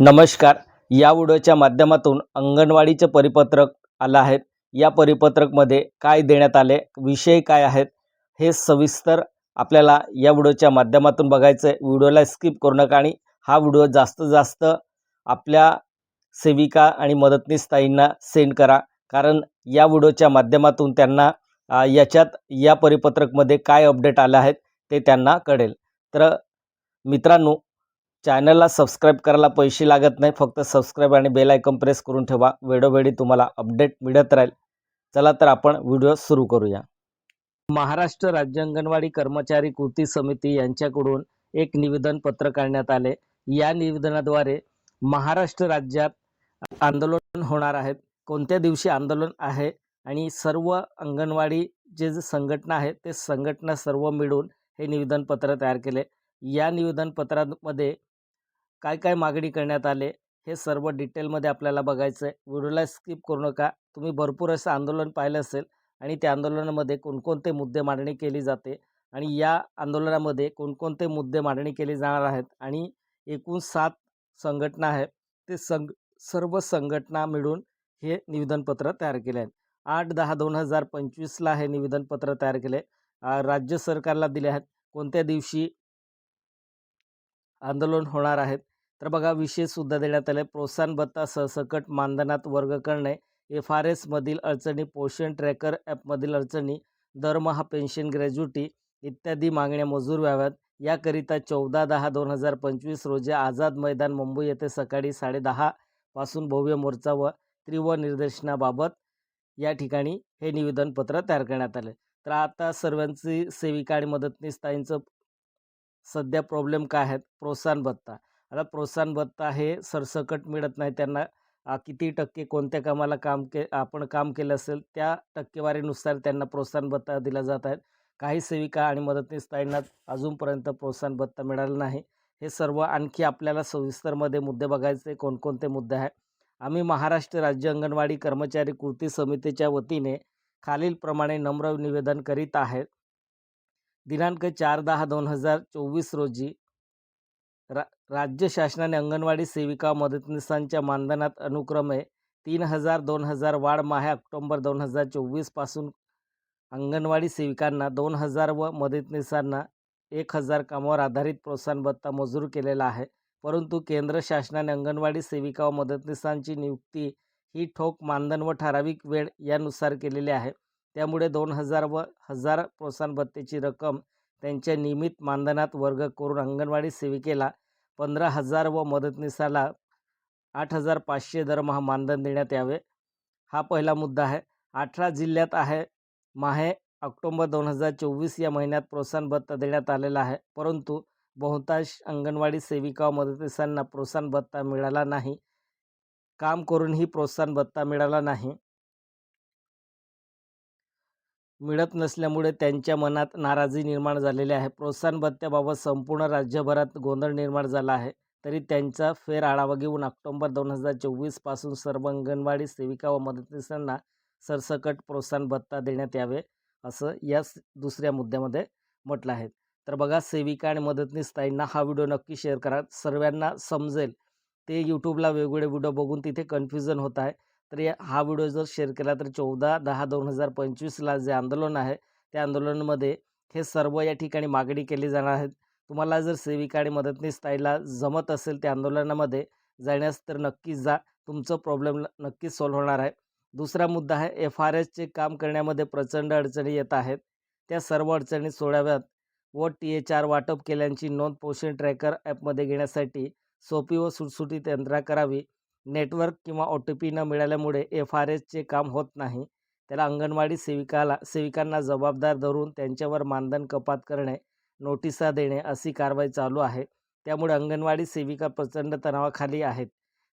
नमस्कार. या व्हिडिओच्या माध्यमातून अंगणवाडीचं परिपत्रक आलं आहे या परिपत्रकमध्ये काय देण्यात आले विषय काय आहेत हे सविस्तर आपल्याला या व्हिडिओच्या माध्यमातून बघायचं आहे व्हिडिओला स्किप करू नका आणि हा व्हिडिओ जास्तीत जास्त आपल्या सेविका आणि मदतनीस ताईंना सेंड करा. कारण या व्हिडिओच्या माध्यमातून त्यांना याच्यात या परिपत्रकमध्ये काय अपडेट आलं आहेत ते त्यांना कळेल. तर मित्रांनो चॅनलला सबस्क्राईब करायला पैसे लागत नाही फक्त सबस्क्राईब आणि बेल आयकॉन प्रेस करून ठेवा. वेळोवेळी तुम्हाला अपडेट मिळत राहील. चला तर आपण व्हिडिओ सुरू करूया. महाराष्ट्र राज्य अंगणवाडी कर्मचारी कृती समिती यांच्याकडून एक निवेदन पत्र काढण्यात आले. या निवेदनाद्वारे महाराष्ट्र राज्यात आंदोलन होणार आहेत कोणत्या दिवशी आंदोलन आहे आणि सर्व अंगणवाडी जे जे संघटना आहे ते संघटना सर्व मिळून हे निवेदनपत्र तयार केले. या निवेदनपत्रामध्ये काय काय मागणी करण्यात आले हे सर्व डिटेलमध्ये आपल्याला बघायचं आहे व्हिडिओला स्किप करू नका. तुम्ही भरपूर असं आंदोलन पाहिलं असेल आणि त्या आंदोलनामध्ये कोणकोणते मुद्दे मांडणी केली जाते आणि या आंदोलनामध्ये कोणकोणते मुद्दे मांडणी केली जाणार आहेत आणि एकूण सात संघटना आहेत ते संघ सर्व संघटना मिळून हे निवेदनपत्र तयार केले आहेत. आठ दहा दोन हजार पंचवीसला हे निवेदनपत्र तयार केले. राज्य सरकारला दिले आहेत. कोणत्या दिवशी आंदोलन होणार आहेत? तर बघा विशेषसुद्धा देण्यात आले प्रोत्साहन भत्ता सहसकट मानधनात वर्ग करणे एफ आर एसमधील अडचणी पोषण ट्रॅकर ॲपमधील अडचणी दरमहा पेन्शन ग्रॅज्युटी इत्यादी मागण्या मजूर व्हाव्यात. याकरिता चौदा दहा दोन हजार पंचवीस रोजी आझाद मैदान मुंबई येथे सकाळी साडेदहा पासून भव्य मोर्चा व तीव्र निर्देशनाबाबत या ठिकाणी हे निवेदनपत्र तयार करण्यात आले तर आता सर्वांची सेविका आणि मदतनीस ताईंचं सध्या प्रॉब्लेम काय आहेत? प्रोत्साहन भत्ता. आता प्रोत्साहन भत्ता हे सरसकट मिळत नाही त्यांना. किती टक्के कोणत्या कामाला काम के आपण काम केलं असेल त्या टक्केवारीनुसार त्यांना प्रोत्साहन भत्ता दिला जात आहेत काही सेविका आणि मदतनीस ताईंना अजूनपर्यंत प्रोत्साहन भत्ता मिळाला नाही. हे सर्व आणखी आपल्याला सविस्तरमध्ये मुद्दे बघायचे कोणकोणते मुद्दे आहेत. आम्ही महाराष्ट्र राज्य अंगणवाडी कर्मचारी कृती समितीच्या वतीने खालीलप्रमाणे नम्र निवेदन करीत आहेत. दिनांक चार दहा दोन हजार चोवीस रोजी रा राज्य शासनाने अंगणवाडी सेविका मदतनीसांच्या मानधनात अनुक्रमे तीन हजार दोन हजार वाढ माहे ऑक्टोंबर दोन हजार चोवीसपासून अंगणवाडी सेविकांना दोन हजार व मदतनीसांना एक हजार कामावर आधारित प्रोत्साहन भत्ता मंजूर केलेला आहे. परंतु केंद्र शासनाने अंगणवाडी सेविका व मदतनीसांची नियुक्ती ही ठोक मानधन व ठराविक वेळ यानुसार केलेली आहे. त्यामुळे दोन हजार व हजार प्रोत्साहन भत्तेची रक्कम त्यांच्या नियमित मानधनात वर्ग करून अंगणवाडी सेविकेला पंधरा हजार व मदतनीसाला आठ हजार पाचशे दरमहा मानधन देण्यात यावे. हा पहिला मुद्दा आहे. अठरा जिल्ह्यात आहे. माहे ऑक्टोंबर दोन हजार चोवीस या महिन्यात प्रोत्साहन भत्ता देण्यात आलेला आहे. परंतु बहुतांश अंगणवाडी सेविका व मदतनीसांना प्रोत्साहन भत्ता मिळाला नाही. काम करूनही प्रोत्साहन भत्ता मिळाला नाही. मिळत नसल्यामुळे त्यांच्या मनात नाराजी निर्माण झालेली आहे. प्रोत्साहन भत्त्याबाबत संपूर्ण राज्यभरात गोंधळ निर्माण झाला आहे. तरी त्यांचा फेर आढावा घेऊन ऑक्टोंबर दोन हजार चोवीसपासून सर्व अंगणवाडी सेविका व मदतनीसांना सरसकट प्रोत्साहन भत्ता देण्यात यावे असं या दुसऱ्या मुद्द्यामध्ये म्हटलं आहे. तर बघा सेविका आणि मदतनीस ताईंना हा व्हिडिओ नक्की शेअर करा. सर्वांना समजेल. ते यूट्यूबला वेगवेगळे व्हिडिओ बघून तिथे कन्फ्युजन होत आहे. तर या हा व्हिडिओ जर शेअर केला तर चौदा दहा दोन हजार पंचवीसला जे आंदोलन आहे त्या आंदोलनामध्ये हे सर्व या ठिकाणी मागणी केली जाणार आहेत तुम्हाला जर सेविका आणि मदतनीस ताईला जमत असेल त्या आंदोलनामध्ये जाण्यास तर नक्कीच जा. तुमचं प्रॉब्लेम नक्कीच सॉल्व्ह होणार आहे. दुसरा मुद्दा आहे एफ आर एसचे काम करण्यामध्ये प्रचंड अडचणी येत आहेत. त्या सर्व अडचणी सोडाव्यात व टी एच आर वाटप केल्यांची नोंद पोषण ट्रॅकर ॲपमध्ये घेण्यासाठी सोपी व सुटसुटीत यंत्रणा करावी. नेटवर्क किंवा ओ टी पी न मिळाल्यामुळे एफ आर एसचे काम होत नाही. त्याला अंगणवाडी सेविकाला सेविकांना जबाबदार धरून त्यांच्यावर मानधन कपात करणे नोटिसा देणे अशी कारवाई चालू आहे. त्यामुळे अंगणवाडी सेविका प्रचंड तणावाखाली आहेत.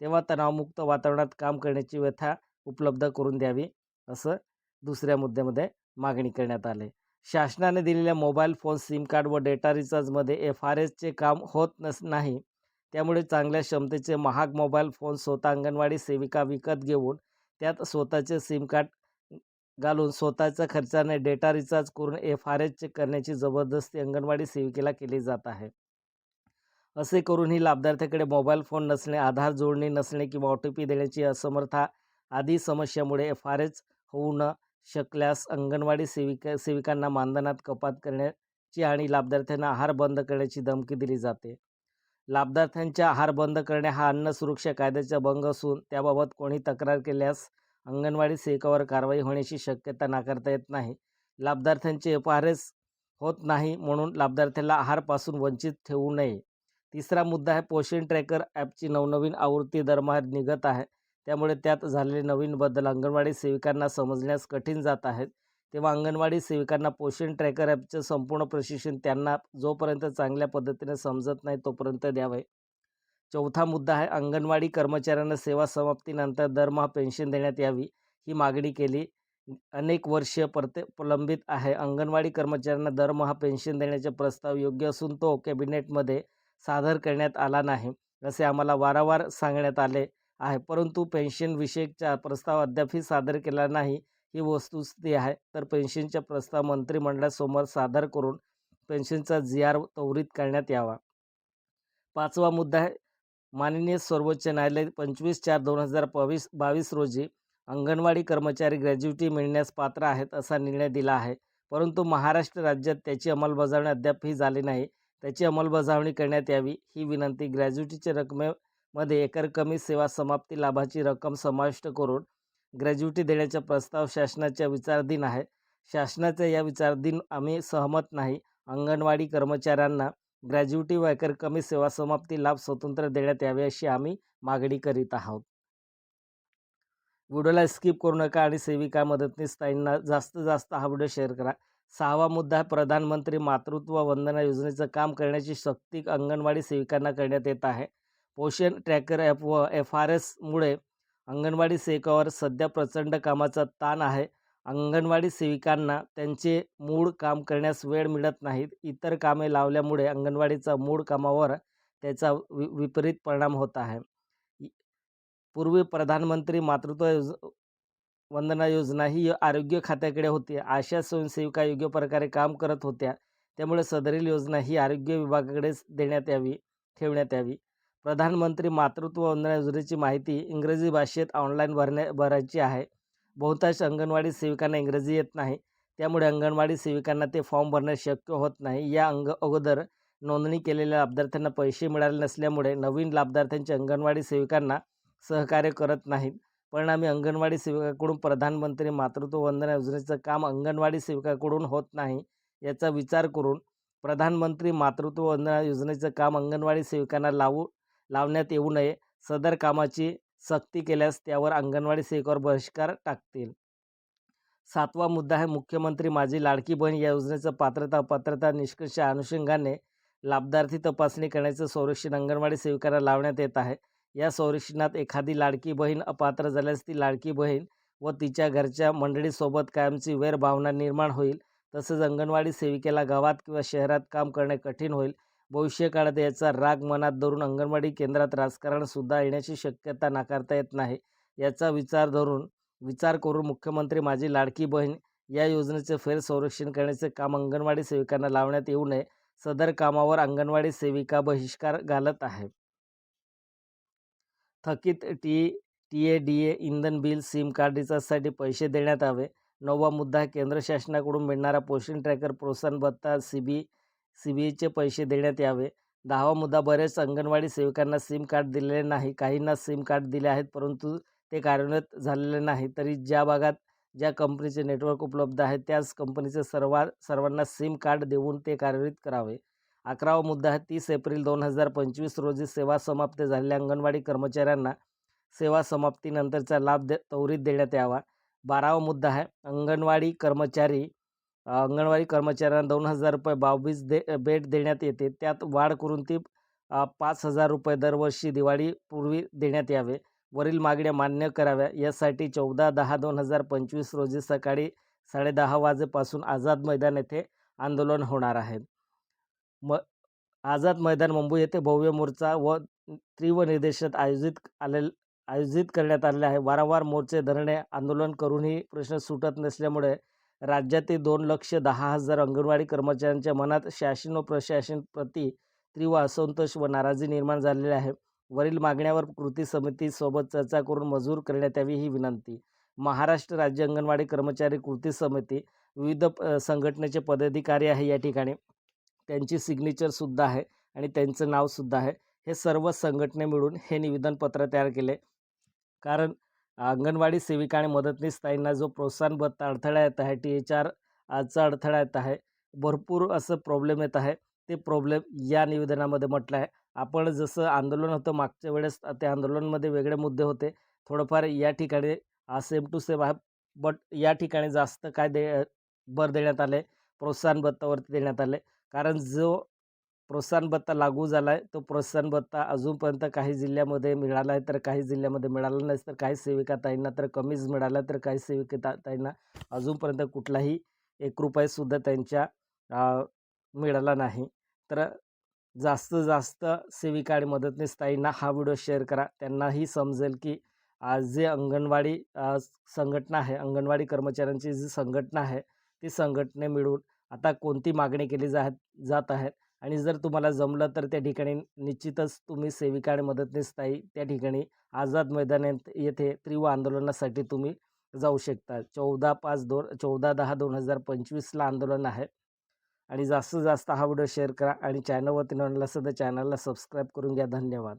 तेव्हा तणावमुक्त वातावरणात काम करण्याची व्यथा उपलब्ध करून द्यावी असं दुसऱ्या मुद्द्यामध्ये मागणी करण्यात आले. शासनाने दिलेल्या मोबाईल फोन सिम कार्ड व डेटा रिचार्जमध्ये एफ आर एसचे काम होत नस नाही. त्यामुळे चांगल्या क्षमतेचे महाग मोबाईल फोन स्वतः अंगणवाडी सेविका विकत घेऊन त्यात स्वतःचे सिम कार्ड घालून स्वतःच्या खर्चाने डेटा रिचार्ज करून एफ आर एच करण्याची जबरदस्ती अंगणवाडी सेविकेला केली जात आहे. असे करूनही लाभार्थ्याकडे मोबाईल फोन नसणे आधार जोडणी नसणे किंवा ओ टी पी देण्याची असमर्था आदी समस्यामुळे एफ आर एच होऊ न शकल्यास अंगणवाडी सेविका सेविकांना मानधनात कपात करण्याची आणि लाभार्थ्यांना आहार बंद करण्याची धमकी दिली जाते. लाभार्थ्यांच्या आहार बंद करणे हा अन्न सुरक्षा कायद्याचा भंग असून त्याबाबत कोणी तक्रार केल्यास अंगणवाडी सेविकावर कारवाई होण्याची शक्यता नाकारता येत नाही. लाभार्थ्यांचे एफ एस होत नाही म्हणून लाभार्थ्याला आहारपासून वंचित ठेवू नये. तिसरा मुद्दा आहे पोषण ट्रॅकर ॲपची नवनवीन आवृत्ती दरमहा निघत आहे. त्यामुळे त्यात झालेले नवीन बदल अंगणवाडी सेविकांना समजण्यास कठीण जात आहेत. तेव्हा अंगणवाडी सेविकांना पोषण ट्रॅकर ॲपचं संपूर्ण प्रशिक्षण त्यांना जोपर्यंत चांगल्या पद्धतीने समजत नाही तोपर्यंत द्यावे. चौथा मुद्दा आहे अंगणवाडी कर्मचाऱ्यांना सेवा समाप्तीनंतर दरमहा पेन्शन देण्यात यावी ही मागणी केली. अनेक वर्ष परते प्रलंबित आहे. अंगणवाडी कर्मचाऱ्यांना दरमहा पेन्शन देण्याचा प्रस्ताव योग्य असून तो कॅबिनेटमध्ये सादर करण्यात आला नाही असे आम्हाला वारंवार सांगण्यात आले आहे. परंतु पेन्शन विषयकचा प्रस्ताव अद्यापही सादर केला नाही. ही वस्तुस्थिती आहे. तर पेन्शनचा प्रस्ताव मंत्रिमंडळासमोर सादर करून पेन्शनचा जी आर त्वरित करण्यात यावा. पाचवा मुद्दा आहे. माननीय सर्वोच्च न्यायालय पंचवीस चार दोन हजार बावीस बावीस रोजी अंगणवाडी कर्मचारी ग्रॅज्युटी मिळण्यास पात्र आहेत असा निर्णय दिला आहे. परंतु महाराष्ट्र राज्यात त्याची अंमलबजावणी अद्यापही झाली नाही. त्याची अंमलबजावणी करण्यात यावी ही विनंती ग्रॅज्युटीच्या रकमेमध्ये एकरकमी सेवा समाप्ती लाभाची रक्कम समाविष्ट करून ग्रॅज्युटी देण्याचा प्रस्ताव शासनाच्या विचाराधीन आहे. शासनाच्या या विचाराधीन आम्ही सहमत नाही. अंगणवाडी कर्मचाऱ्यांना ग्रॅज्युटी व एकरकमी सेवा समाप्ती लाभ स्वतंत्र देण्यात यावे अशी आम्ही मागणी करीत आहोत. व्हिडिओला स्किप करू नका आणि सेविका मदतनीस ताईंना जास्तीत जास्त हा व्हिडिओ शेअर करा. सहावा मुद्दा प्रधानमंत्री मातृत्व वंदना योजनेचं काम करण्याची सक्ती अंगणवाडी सेविकांना करण्यात येत आहे. पोषण ट्रॅकर ॲप व एफ आर एसमुळे अंगणवाडी सेविकावर सध्या प्रचंड कामाचा ताण आहे. अंगणवाडी सेविकांना त्यांचे मूळ काम करण्यास वेळ मिळत नाहीत. इतर कामे लावल्यामुळे अंगणवाडीचा मूळ कामावर त्याचा वि विपरीत परिणाम होत आहे. पूर्वी प्रधानमंत्री मातृत्व योज वंदना योजना ही आरोग्य खात्याकडे होती. आशा स्वयंसेविका योग्य प्रकारे काम करत होत्या. त्यामुळे सदरील योजना ही आरोग्य विभागाकडेच देण्यात यावी ठेवण्यात यावी. प्रधानमंत्री मातृत्व वंदना योजनेची माहिती इंग्रजी भाषेत ऑनलाईन भरण्या भरायची आहे. बहुतांश अंगणवाडी सेविकांना इंग्रजी येत नाही. त्यामुळे अंगणवाडी सेविकांना ते फॉर्म भरणे शक्य होत नाही. या अंग अगोदर नोंदणी केलेल्या लाभार्थ्यांना पैसे मिळाले नसल्यामुळे नवीन लाभार्थ्यांचे अंगणवाडी सेविकांना सहकार्य करत नाहीत. परिणामी अंगणवाडी सेविकाकडून प्रधानमंत्री मातृत्व वंदना योजनेचं काम अंगणवाडी सेविकाकडून होत नाही याचा विचार करून प्रधानमंत्री मातृत्व वंदना योजनेचं काम अंगणवाडी सेविकांना लावू लावण्यात येऊ नये. सदर कामाची सक्ती केल्यास त्यावर अंगणवाडी सेविकावर बहिष्कार टाकतील. सातवा मुद्दा आहे मुख्यमंत्री माझी लाडकी बहीण या योजनेचं पात्रता पात्रता निष्कर्ष अनुषंगाने लाभार्थी तपासणी करण्याचं संरक्षण अंगणवाडी सेविकांना लावण्यात येत आहे. या संरक्षणात एखादी लाडकी बहीण अपात्र झाल्यास ती लाडकी बहीण व तिच्या घरच्या मंडळीसोबत कायमची वैरभावना निर्माण होईल. तसेच अंगणवाडी सेविकेला गावात किंवा शहरात काम करणे कठीण होईल. भविष्यकाळात याचा राग मनात धरून अंगणवाडी केंद्रात राजकारणसुद्धा येण्याची शक्यता नाकारता येत नाही. याचा विचार धरून विचार करून मुख्यमंत्री माझी लाडकी बहीण या योजनेचे फेर संरक्षण करण्याचे काम अंगणवाडी सेविकांना लावण्यात येऊ नये. सदर कामावर अंगणवाडी सेविका बहिष्कार घालत आहे थकीत T T A D A इंधन बिल सिम कार्ड रिचार्जसाठी पैसे देण्यात हवे नववा मुद्दा केंद्र शासनाकडून मिळणारा पोषण ट्रॅकर प्रोत्साहन भत्ता सी बी सी बी पैसे देण्यात यावे. दहावा मुद्दा बरेच अंगणवाडी सेविकांना सिम कार्ड दिलेले नाही. काहींना सिम कार्ड दिले आहेत परंतु ते कार्यान्वित झालेले नाही. तरी ज्या भागात ज्या कंपनीचे नेटवर्क उपलब्ध आहे त्याच कंपनीचे सर्वा सर्वांना सिम कार्ड देऊन ते कार्यान्वित करावे. अकरावा मुद्दा आहे तीस एप्रिल दोन हजार पंचवीस रोजी सेवा समाप्त झालेल्या अंगणवाडी कर्मचाऱ्यांना सेवा समाप्तीनंतरचा लाभ दे त्वरित देण्यात यावा. बारावा मुद्दा आहे अंगणवाडी कर्मचारी अंगणवाडी कर्मचाऱ्यांना दोन हजार रुपये बावीस दे भेट देण्यात येते. त्यात वाढ करून ती पाच हजार रुपये दरवर्षी दिवाळीपूर्वी देण्यात यावे. वरील मागण्या मान्य कराव्या. यासाठी चौदा दहा दोन हजार पंचवीस रोजी सकाळी साडेदहा वाजेपासून आझाद मैदान येथे आंदोलन होणार आहे. म आझाद मैदान मुंबई येथे भव्य मोर्चा व तीव्र निर्देशात आयोजित आले आयोजित करण्यात आले आहे. वारंवार मोर्चे धरणे आंदोलन करूनही प्रश्न सुटत नसल्यामुळे राज्यातील दोन लक्ष दहा हजार अंगणवाडी कर्मचाऱ्यांच्या मनात शासन व प्रशासन प्रति तीव्र असंतोष व नाराजी निर्माण झालेली आहे. वरील मागण्यावर कृती समितीसोबत चर्चा करून मंजूर करण्यात यावी ही विनंती. महाराष्ट्र राज्य अंगणवाडी कर्मचारी कृती समिती विविध प- संघटनेचे पदाधिकारी आहे या ठिकाणी. त्यांची सिग्नेचरसुद्धा आहे आणि त्यांचं नावसुद्धा आहे. हे सर्व संघटने मिळून हे निवेदनपत्र तयार केले. कारण अंगणवाडी सेविका आणि मदतनीस ताईंना जो प्रोत्साहन भत्ता अडथळा येत आहे टी एच आर आजचा अडथळा येत आहे भरपूर असं प्रॉब्लेम येत आहे. ते प्रॉब्लेम या निवेदनामध्ये म्हटलं आहे. आपण जसं आंदोलन होतं मागच्या वेळेस त्या आंदोलनामध्ये वेगळे मुद्दे होते. थोडंफार या ठिकाणी सेम टू सेम आहे. बट या ठिकाणी जास्त काय दे भर देण्यात आले. प्रोत्साहन भत्तावरती देण्यात आले. कारण जो प्रोत्साहन भत्ता लागू झाला आहे तो प्रोत्साहन भत्ता अजूनपर्यंत काही जिल्ह्यामध्ये मिळाला आहे तर काही जिल्ह्यामध्ये मिळाला नाही तर काही सेविका ताईंना तर कमीच मिळाला तर काही सेविका ता ताईंना अजूनपर्यंत कुठलाही एक रुपयासुद्धा त्यांच्या मिळाला नाही. तर जास्त जास्त सेविका आणि मदतनीस ताईंना हा व्हिडिओ शेअर करा. त्यांनाही समजेल की आज जे अंगणवाडी संघटना आहे अंगणवाडी कर्मचाऱ्यांची जी संघटना आहे ती संघटने मिळून आता कोणती मागणी केली जा जात आहे आणि जर तुम्हाला जमलं तर त्या ठिकाणी निश्चितच तुम्ही सेविका आणि मदतनीस ताई त्या ठिकाणी आझाद मैदान येथे तीव्र आंदोलनासाठी तुम्ही जाऊ शकता. चौदा पाच दोन चौदा दहा दोन हजार पंचवीसला आंदोलन आहे. आणि जास्तीत जास्त हा व्हिडिओ शेअर करा आणि चॅनलवरती नसलं तर चॅनलला सबस्क्राईब करून घ्या. धन्यवाद.